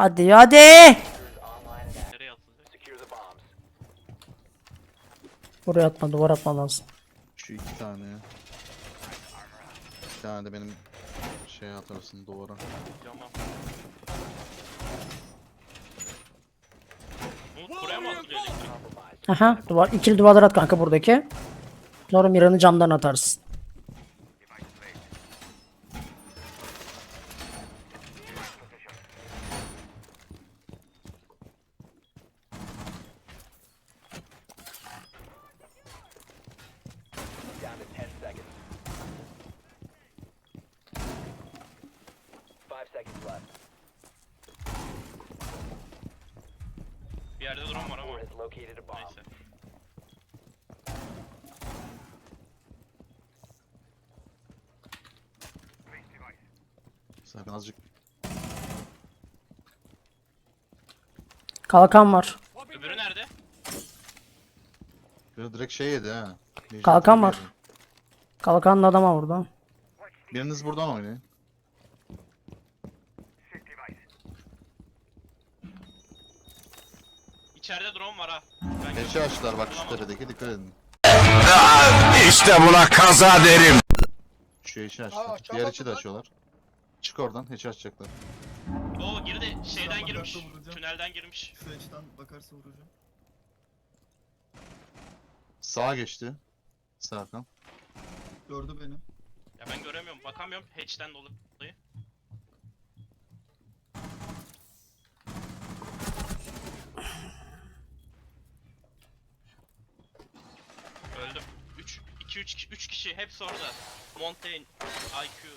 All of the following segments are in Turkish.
Hadi hadi. Buraya atma duvar atma lazım. Şu iki tane ya. Bir tane de benim şey atarsın duvara. Cama. Umut buraya mı elektrik? Aha duvar ikili duvarlar at kanka buradaki. Sonra Mira'nı camdan atarsın. Down to 10 seconds. Five seconds left. Bir yerde duran var ama. Four has located a bomb. Neyse. Sakın azıcık Kalkan var. Öbürü nerede? böyle direkt şey yedi ha. Kalkan var. yedi. Kalkanlı adama vurdu. Biriniz buradan oynayın. İçeride drone var ha. Ben açtılar bak şu tepedeki dikkat edin. İşte buna kaza derim. Şu içi açtılar. Diğer içi de açıyorlar. Çık oradan hiç açacaklar. Oo girdi. Şeyden girmiş. vuracağım. Tünelden girmiş. Şu açıdan bakarsa vuracağım. Sağa geçti. Serkan. Gördü beni. Ya ben göremiyorum. Bakamıyorum. Hatch'ten dolayı. Öldüm. 3 2 3 3 kişi hepsi orada. Montaigne, IQ.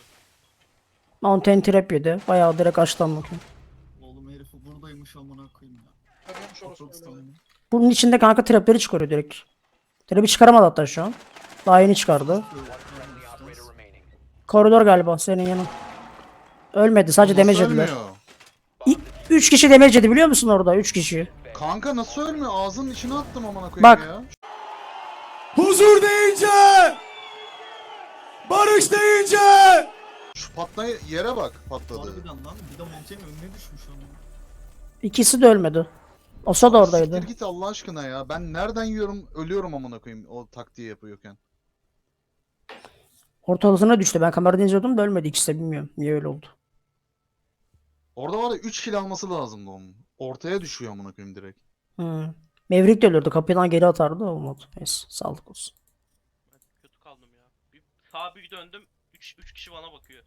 Mountain trap yedi. Bayağı direkt açtan bakıyor. Oğlum herifi buradaymış amına koyayım ya. Tamam. Bunun içinde kanka trapleri çıkarıyor direkt. Trap'i çıkaramadı hatta şu an. Daha yeni çıkardı. Friendly operator remaining. Koridor galiba senin yanın. Ölmedi sadece damage Nasıl yediler. ölmüyor? 3 kişi damage yedi biliyor musun orada 3 kişi. Kanka nasıl ölmüyor? Ağzının içine attım amına koyayım Bak. ya. Huzur deyince, barış deyince. Şu patlay yere bak patladı. Harbiden lan bir de Montaigne önüne düşmüş ama. İkisi de ölmedi. Osa da oradaydı. Siktir git Allah aşkına ya. Ben nereden yiyorum ölüyorum amına koyayım o taktiği yapıyorken. Ortalasına düştü. Ben kameradan izliyordum da ölmedi ikisi de bilmiyorum. Niye öyle oldu. Orada var ya 3 kill alması lazımdı onun. Ortaya düşüyor amına koyayım direkt. Hı. Mevrik de ölürdü. Kapıdan geri atardı olmadı. Neyse sağlık olsun. Ben kötü kaldım ya. Bir sağa bir döndüm. 3 3 kişi bana bakıyor.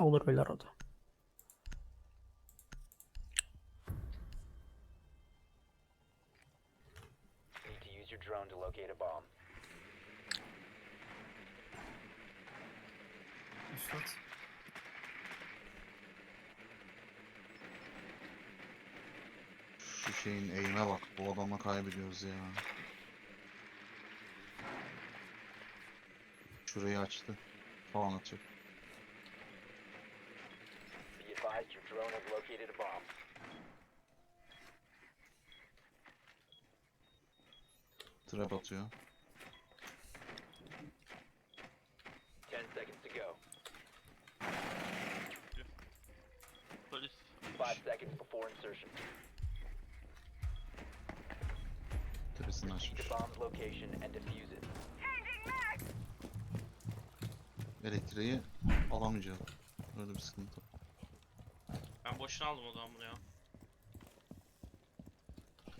Olur öyle arada. Need to use your drone to locate a bomb. Üstad. Şeyin eğime bak. Bu adamla kaybediyoruz ya. Şurayı açtı. Falan atacak. Be advised your drone has located a bomb. Trap atıyor. 10 seconds to go. Polis. 5 seconds before insertion. Proceed açmış. to bomb's location and defuse it. Elektriği alamayacak. Öyle bir sıkıntı. Ben boşuna aldım o zaman bunu ya.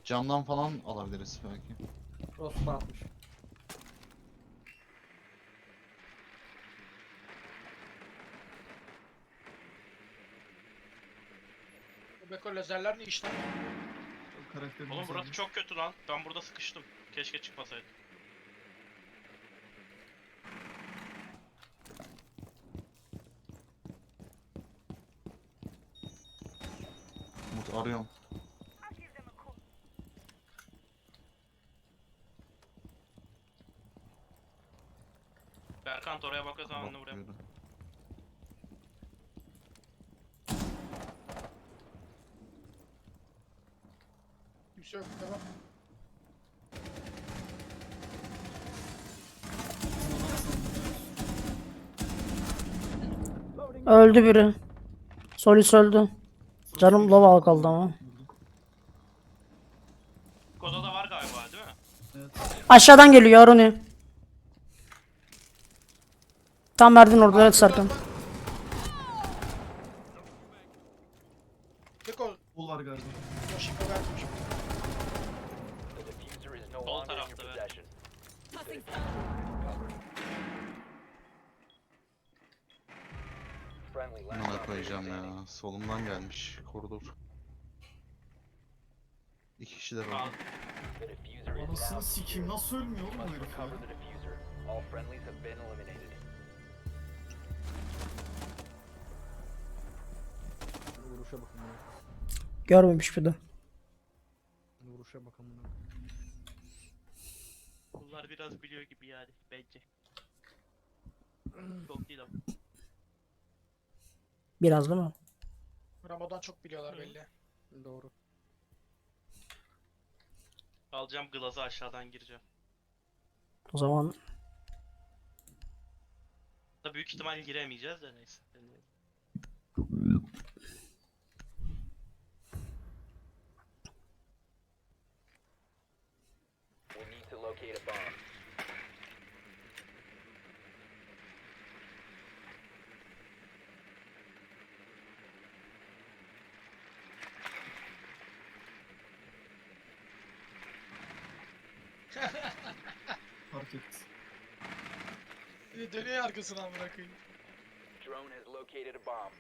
Camdan falan alabiliriz belki. Crossbar atmış. Beko lazerler ne iş lan? O karakterin Oğlum burası çok kötü lan. Ben burada sıkıştım. Keşke çıkmasaydım. Umut arıyorum. Berkant oraya bakıyorsan ben de buraya. Bakıyorum. Öldü biri. Solis öldü. Canım low al kaldı ama. Koda da var galiba değil mi? Evet. Aşağıdan geliyor Aruni. Tam verdin orada evet Serkan. Bul var galiba. Sol tarafta be. Buna koyacağım ya. Solumdan gelmiş koridor. İki. The diffuser is Anasını sikeyim nasıl ölmüyor oğlum bu herif ya? Vuruşa bakın ya. Görmemiş bir de. Vuruşa bakın buna. Bunlar biraz biliyor gibi yani bence. Çok değil ama. Biraz değil mi? Ramazan çok biliyorlar belli. Doğru. Alacağım glazı aşağıdan gireceğim. O zaman Da büyük ihtimal giremeyeceğiz de neyse. We need to locate a bomb. Fark etti. Bir dönüyor arkasına amına koyayım. Drone has located a bomb.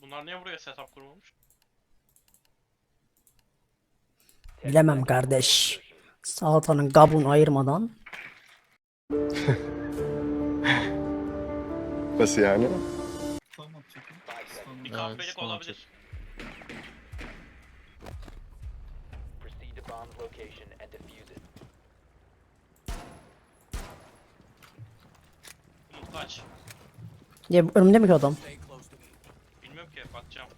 Bunlar niye buraya setup kurmamış? bilemem kardeş. Salatanın kabuğunu ayırmadan. Nasıl yani? Bir Evet, kahpelik tamam, olabilir. Proceed to bomb's location and defuse it. Umut kaç. Ya önümde mi ki adam? Bilmiyorum ki bakacağım.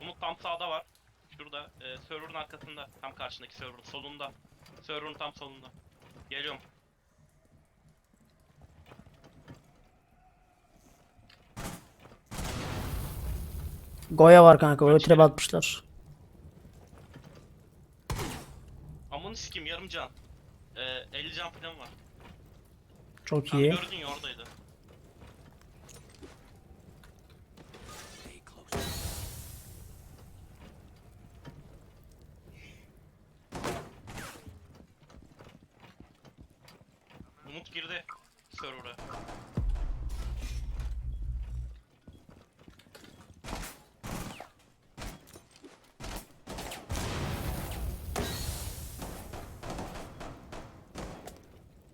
Umut tam sağda var. Şurada e, server'ın arkasında. Tam karşındaki server'ın solunda. Server'ın tam solunda. Geliyorum. Goya var kanka. Öyle trap atmışlar. Amını sikim yarım can. E, 50 can falan var. Çok Tam iyi. gördün ya oradaydı. Umut girdi server'a.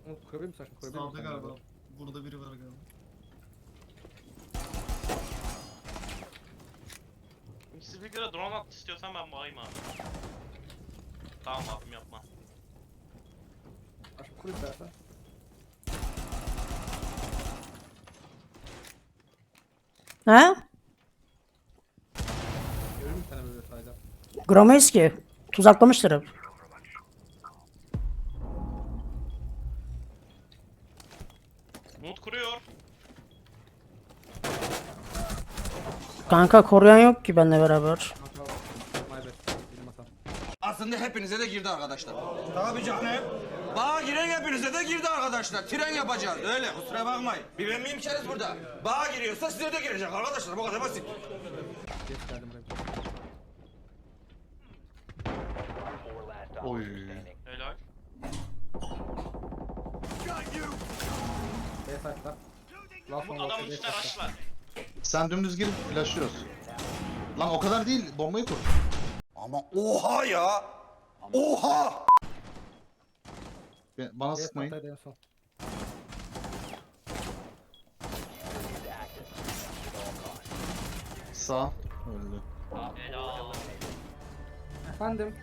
Umut kurabilir misin aşkım? Kurabilir Sağda misin? galiba. Burada biri var galiba. Siz bir kere drone at istiyorsan ben bakayım abi. Tamam abim yapma. Aşkım kur istersen. He? Görür müsün sana böyle sayda? Gramayız ki. Tuzaklamıştır hep. Umut kuruyor. Kanka koruyan yok ki benimle beraber. Aslında hepinize de girdi arkadaşlar. Tabii canım. Bağa giren hepinize de girdi arkadaşlar. Tren yapacağız. Öyle kusura bakmayın. Bir ben miyim keriz burada? Bağa giriyorsa size de girecek arkadaşlar. Bu kadar basit. Oy. Helal. B site'da. Last one Adam watch. B üstüne rushlar. Sen dümdüz girip flashlıyoruz. Lan o kadar değil. Bombayı kur. Ama oha ya. Oha. Be- Bana sıkmayın. en son. Sağ. Öldü. Efendim.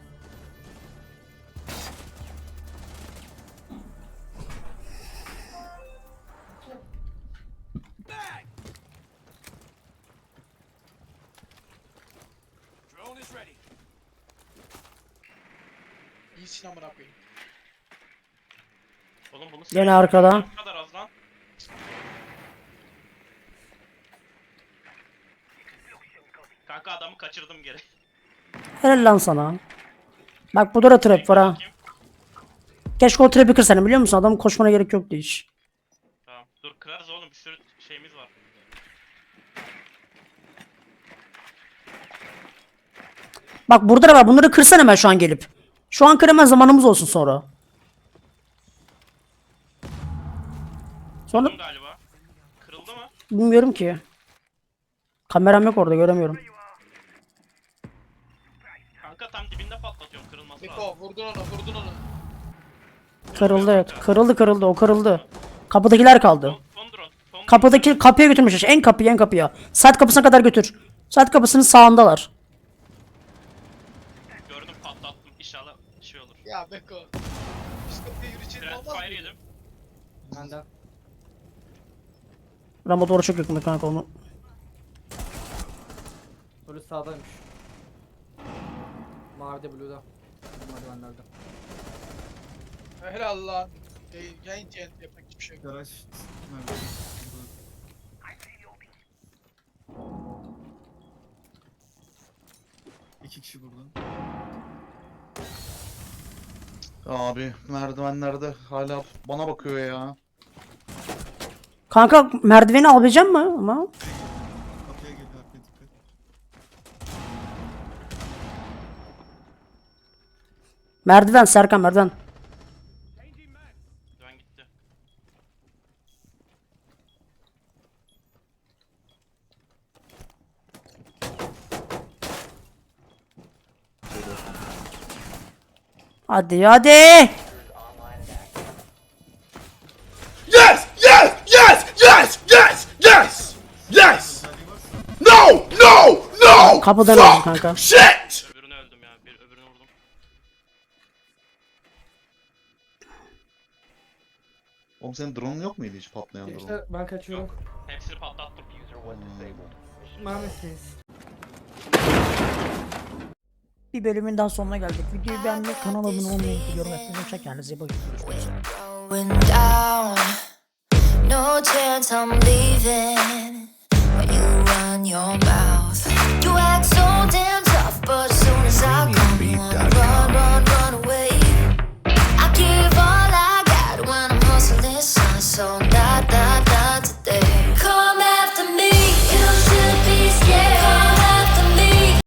İyisin amına koyayım. Oğlum bunu Gene arkada. Bu kadar az lan. Kanka adamı kaçırdım geri. Helal lan sana. Bak burada da trap var ha. Bakayım. Keşke o trap'i kırsan biliyor musun? Adamın koşmana gerek yoktu hiç. Tamam. Dur kırarız oğlum bir sürü şeyimiz var. Bak burada da var. Bunları kırsan hemen şu an gelip. Şu an kıramaz zamanımız olsun sonra. Sonra galiba. Kırıldı mı? bilmiyorum ki. Kameram yok orada göremiyorum. Kanka tam dibinde patlatıyorum kırılması lazım. Niko vurdun onu vurdun onu. Kırıldı evet. Kırıldı kırıldı o kırıldı. Kapıdakiler kaldı. Son, son drone. Son drone. Kapıdaki kapıya götürmüşler. En kapıya en kapıya. Saat kapısına kadar götür. Saat kapısının sağındalar. Gördüm patlattım. İnşallah şey olur. Ya Beko. Üst kapıya yürü içeri Trend olmaz mı? fire yedim. Benden. Rambo doğru çok yakında kanka onu. Ölü sağdaymış. Mavide Blue'da. Merdivenlerde. Helal lan. Yayın, yayın TNT yapmak hiçbir şey yok. Garaj. Nerede? Burada. İki kişi burada. Abi merdivenlerde hala bana bakıyor ya. Kanka merdiveni alabilecek mi ama? Kapıya dikkat. Merdiven Serkan merdiven. Ben gitti. Hadi hadi. Yes! Yes! Yes! Yes! Yes! Yes! Yes! No! No! No! Kapıdan Fuck! öldü kanka. Shit! Öbürünü öldüm ya. Bir öbürünü vurdum. Oğlum senin drone'un yok muydu hiç patlayan drone? İşte ben kaçıyorum. Hepsini patlattım. User was disabled. Mehmet'teyiz. Bir bölümün daha sonuna geldik. Videoyu beğenmeyi, kanala abone olmayı, yorum yapmayı unutmayın. Kendinize iyi bakın. No chance I'm leaving when you run your mouth.